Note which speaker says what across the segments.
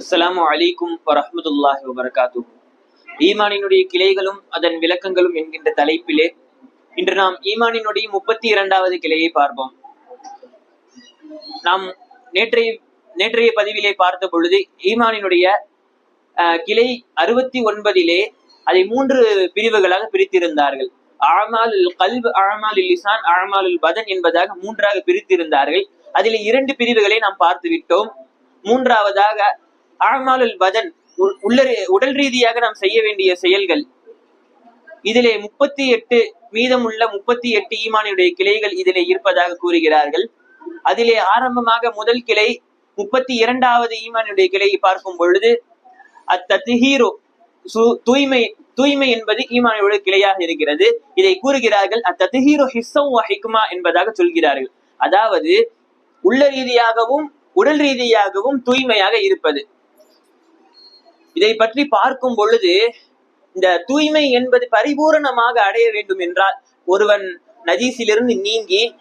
Speaker 1: அஸ்லாம் அலைக்கும் வரஹ்மத்துல்லாஹி வபரகாத்துஹு. ஈமானினுடைய கிளைகளும் அதன் விளக்கங்களும் என்கின்ற தலைப்பிலே இன்று நாம் ஈமானினுடைய முப்பத்தி இரண்டாவது கிளையை பார்ப்போம். நாம் நேற்றைய நேற்றைய பதிவிலே பார்த்த பொழுது ஈமானினுடைய கிளை அறுபத்தி ஒன்பதிலே அதை மூன்று பிரிவுகளாக பிரித்திருந்தார்கள். ஆமாலுல் கல்ப் ஆமாலுல் லிசான் ஆமாலுல் பதன் என்பதாக மூன்றாக பிரித்திருந்தார்கள். அதில் இரண்டு பிரிவுகளை நாம் பார்த்து விட்டோம் மூன்றாவதாக ஆமாலுல் பதன் உள்ள உடல் ரீதியாக நாம் செய்ய வேண்டிய செயல்கள். இதிலே முப்பத்தி எட்டு மீதமுள்ள முப்பத்தி எட்டு ஈமானியுடைய கிளைகள் இதிலே இருப்பதாக கூறுகிறார்கள். அதிலே ஆரம்பமாக முதல் கிளை முப்பத்தி இரண்டாவது ஈமானுடைய கிளையை பார்க்கும் பொழுது அத்தத்ஹீரு சு- தூய்மை தூய்மை என்பது ஈமானுடைய கிளையாக இருக்கிறது. இதை கூறுகிறார்கள் அத்தத்ஹீரு ஹிஸ்ஸம் வ ஹிக்மா என்பதாக சொல்கிறார்கள். அதாவது உள்ள ரீதியாகவும் உடல் ரீதியாகவும் தூய்மையாக இருப்பது. இதை பற்றி பார்க்கும் பொழுது இந்த தூய்மை என்பது பரிபூரணமாக அடைய வேண்டும் என்றால் ஒருவன் நஜீஸிலிருந்து நீங்கி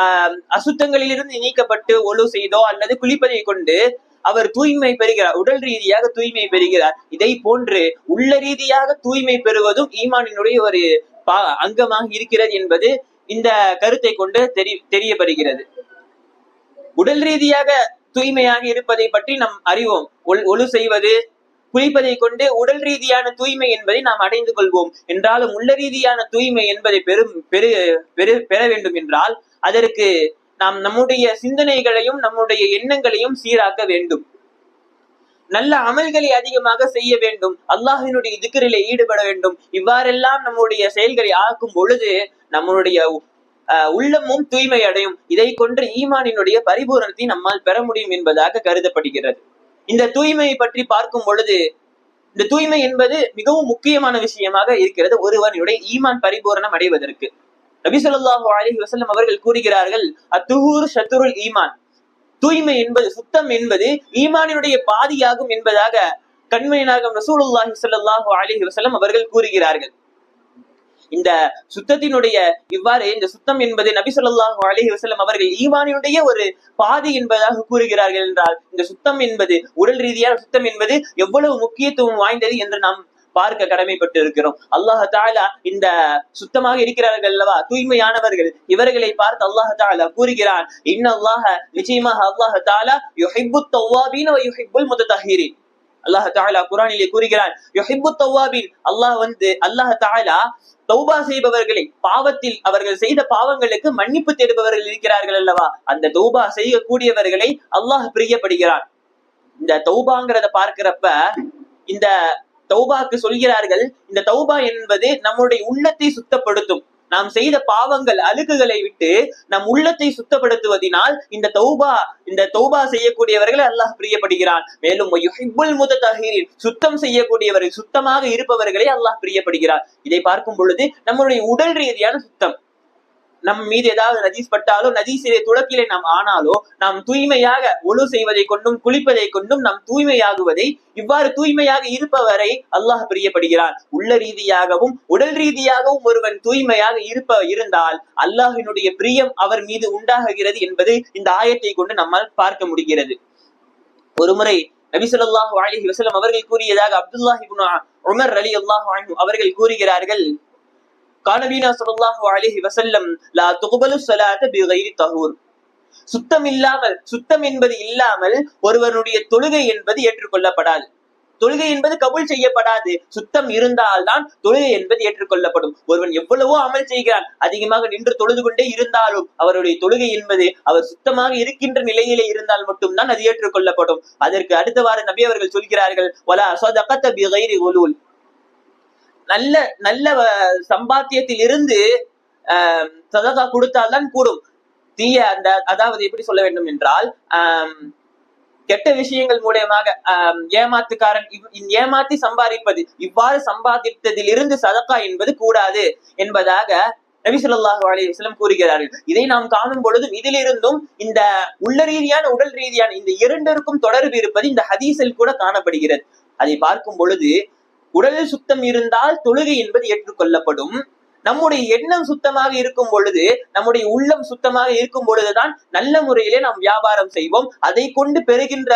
Speaker 1: ஆஹ் அசுத்தங்களிலிருந்து நீக்கப்பட்டு ஒழு செய்தோ அல்லது குளிப்பதை கொண்டு அவர் தூய்மை பெறுகிறார் உடல் ரீதியாக தூய்மை பெறுகிறார். இதை போன்று உள்ள ரீதியாக தூய்மை பெறுவதும் ஈமானினுடைய ஒரு பா- அங்கமாக இருக்கிறது என்பது இந்த கருத்தை கொண்டு தெரி தெரியப்படுகிறது. உடல் ரீதியாக தூய்மையாக இருப்பதை பற்றி நாம் அறிவோம். ஒழு செய்வது குளிப்பதை கொண்டு உடல் ரீதியான தூய்மை என்பதை நாம் அடைந்து கொள்வோம். என்றாலும் உள்ள ரீதியான தூய்மை என்பதை பெரும் பெரு பெரு பெற வேண்டும் என்றால் அதற்கு நாம் நம்முடைய சிந்தனைகளையும் நம்முடைய எண்ணங்களையும் சீராக்க வேண்டும். நல்ல அமல்களை அதிகமாக செய்ய வேண்டும். அல்லாஹினுடைய திக்கரிலே ஈடுபட வேண்டும். இவ்வாறெல்லாம் நம்முடைய செயல்களை ஆக்கும் பொழுது நம்மளுடைய அஹ், உள்ளமும் தூய்மை அடையும். இதை கொண்டு ஈமானினுடைய பரிபூரணத்தை நம்மால் பெற முடியும் என்பதாக கருதப்படுகிறது. இந்த தூய்மையை பற்றி பார்க்கும் பொழுது இந்த தூய்மை என்பது மிகவும் முக்கியமான விஷயமாக இருக்கிறது. ஒருவனுடைய ஈமான் பரிபூரணம் அடைவதற்கு. நபி ஸல்லல்லாஹு அலைஹி அவர்கள் கூறுகிறார்கள் அத்துஹூர் ஷத்ருல் ஈமான். தூய்மை என்பது சுத்தம் என்பது ஈமானினுடைய பாதியாகும் என்பதாக கண்மையினாகம் ரசூலுல்லாஹி சல்லாஹு அலி வசல்லம் அவர்கள் கூறுகிறார்கள். இந்த சுத்தத்தினுடைய இவ்வாறு இந்த சுத்தம் என்பது நபி சொல்லாஹு அலஹி வசலம் அவர்கள் ஈமானினுடைய ஒரு பாதி என்பதாக கூறுகிறார்கள் என்றால் இந்த சுத்தம் என்பது உடல் ரீதியான சுத்தம் என்பது எவ்வளவு முக்கியத்துவம் வாய்ந்தது என்று நாம் பார்க்க கடமைப்பட்டு இருக்கிறோம் அல்லாஹ் தாலா இந்த சுத்தமாக இருக்கிறார்கள் அல்லவா? தூய்மையானவர்கள். இவர்களை பார்த்து அல்லாஹ் தாலா கூறுகிறான் இன்னும் அல்லாஹ நிச்சயமாக அல்லாஹ் தாலா யுஹிப்பு தவ்வாபீன் அல்லாஹ் தாலா குரானிலே கூறுகிறான் அல்லாஹ் வந்து அல்லாஹ் தாலா தௌபா செய்பவர்களை பாவத்தில் அவர்கள் செய்த பாவங்களுக்கு மன்னிப்பு தேடுபவர்கள் இருக்கிறார்கள் அல்லவா? அந்த தௌபா செய்யக்கூடியவர்களை அல்லாஹ் பிரியப்படுகிறான். இந்த தௌபாங்கிறத பார்க்கிறப்ப இந்த தௌபாக்கு சொல்கிறார்கள் இந்த தௌபா என்பது நம்முடைய உள்ளத்தை சுத்தப்படுத்தும். நாம் செய்த பாவங்கள் அழுக்குகளை விட்டு நம் உள்ளத்தை சுத்தப்படுத்துவதினால் இந்த தௌபா இந்த தௌபா செய்யக்கூடியவர்களை அல்லாஹ் பிரியப்படுகிறான். மேலும் முத முததஹீரின் சுத்தம் செய்யக்கூடியவர்கள் சுத்தமாக இருப்பவர்களை அல்லாஹ் பிரியப்படுகிறார். இதை பார்க்கும் பொழுது நம்மளுடைய உடல் ரீதியான சுத்தம் நம் மீது ஏதாவது நஜீஸ் பட்டாலோ நஜீசிலே துளக்கிலே நாம் ஆனாலோ நாம் தூய்மையாக ஒழு செய்வதை கொண்டும் குளிப்பதை கொண்டும் நாம் தூய்மையாகுவதை இவ்வாறு தூய்மையாக இருப்பவரை அல்லாஹ் பிரியப்படுகிறான். உள்ள ரீதியாகவும் உடல் ரீதியாகவும் ஒருவன் தூய்மையாக இருப்ப இருந்தால் அல்லாஹினுடைய பிரியம் அவர் மீது உண்டாகுகிறது என்பது இந்த ஆயத்தை கொண்டு நம்மால் பார்க்க முடிகிறது. ஒருமுறை நபி ஸல்லல்லாஹு அலைஹி அவர்கள் கூறியதாக அப்துல்லாஹ் உமர் அலி அல்லாஹு அவர்கள் கூறுகிறார்கள் கானபீனா ஸல்லல்லாஹு அலிஹி வசல்லம் லா துகுபலு சலாத பிகைரி தஹூர் சுத்தம் இல்லாமல் சுத்தம் என்பது இல்லாமல் ஒருவனுடைய தொழுகை என்பது ஏற்றுக்கொள்ளப்படாது. தொழுகை என்பது கபூல் செய்யப்படாது. சுத்தம் இருந்தால்தான் தொழுகை என்பது ஏற்றுக்கொள்ளப்படும். ஒருவன் எவ்வளவோ அமல் செய்கிறான் அதிகமாக நின்று தொழுது கொண்டே இருந்தாலும் அவருடைய தொழுகை என்பது அவர் சுத்தமாக இருக்கின்ற நிலையிலே இருந்தால் மட்டும்தான் அது ஏற்றுக்கொள்ளப்படும். அதற்கு அடுத்தவாறு நபி அவர்கள் சொல்கிறார்கள் ஒலா சதகத பிகைரி நல்ல நல்ல சம்பாத்தியத்தில் இருந்து ஆஹ், சதகா கொடுத்தால்தான் கூடும். தீய அந்த அதாவது எப்படி சொல்ல வேண்டும் என்றால் ஆஹ், கெட்ட விஷயங்கள் மூலியமாக ஆஹ், ஏமாத்துக்காரன் இவ்- ஏமாத்தி சம்பாதிப்பது இவ்வாறு சம்பாதித்ததில் இருந்து சதக்கா என்பது கூடாது என்பதாக நபி ஸல்லல்லாஹு கூறுகிறார்கள். இதை நாம் காணும் பொழுதும் இதிலிருந்தும் இந்த உள்ள ரீதியான உடல் ரீதியான இந்த இரண்டிற்கும் தொடர்பு இருப்பது இந்த ஹதீஸில் கூட காணப்படுகிறது. அதை பார்க்கும் பொழுது உடலில் சுத்தம் இருந்தால் தொழுகை என்பது ஏற்றுக்கொள்ளப்படும். நம்முடைய எண்ணம் சுத்தமாக இருக்கும் பொழுது நம்முடைய உள்ளம் சுத்தமாக இருக்கும் பொழுதுதான் நல்ல முறையிலே நாம் வியாபாரம் செய்வோம். அதை கொண்டு பெறுகின்ற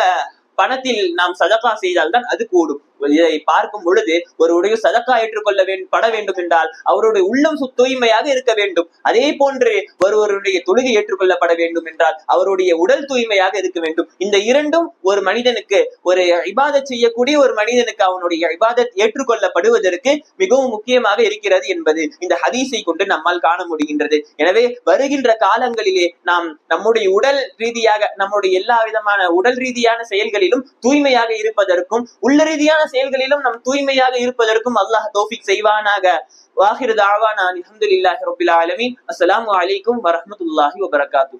Speaker 1: பணத்தில் நாம் சதக்கா செய்தால் தான் அது கூடும். இதை பார்க்கும் பொழுது ஒருவருடைய சதக்கா ஏற்றுக்கொள்ள வேண்டும் பட வேண்டும் என்றால் அவருடைய உள்ளம் தூய்மையாக இருக்க வேண்டும். அதே போன்று ஒருவருடைய தொழுகை ஏற்றுக்கொள்ளப்பட வேண்டும் என்றால் அவருடைய உடல் தூய்மையாக இருக்க வேண்டும். இந்த இரண்டும் ஒரு மனிதனுக்கு ஒரு இபாதத் செய்யக்கூடிய ஒரு மனிதனுக்கு அவனுடைய இபாதத் ஏற்றுக்கொள்ளப்படுவதற்கு மிகவும் முக்கியமாக இருக்கிறது என்பது இந்த ஹதீஸை கொண்டு நம்மால் காண முடிகின்றது. எனவே வருகின்ற காலங்களிலே நாம் நம்முடைய உடல் ரீதியாக நம்முடைய எல்லா விதமான உடல் ரீதியான செயல்களிலும் தூய்மையாக இருப்பதற்கும் உள்ள ரீதியான செயல்களிலும் நம் தூய்மையாக இருப்பதற்கும் அல்லாஹ் தோஃபிக் செய்வானாக. வாஹிர் தாவானா அல்ஹம்துலில்லாஹி ரப்பில் ஆலமீன். அஸ்லாம் வலைக்கும் வரமத்துல்லாஹி வபரகாத்து.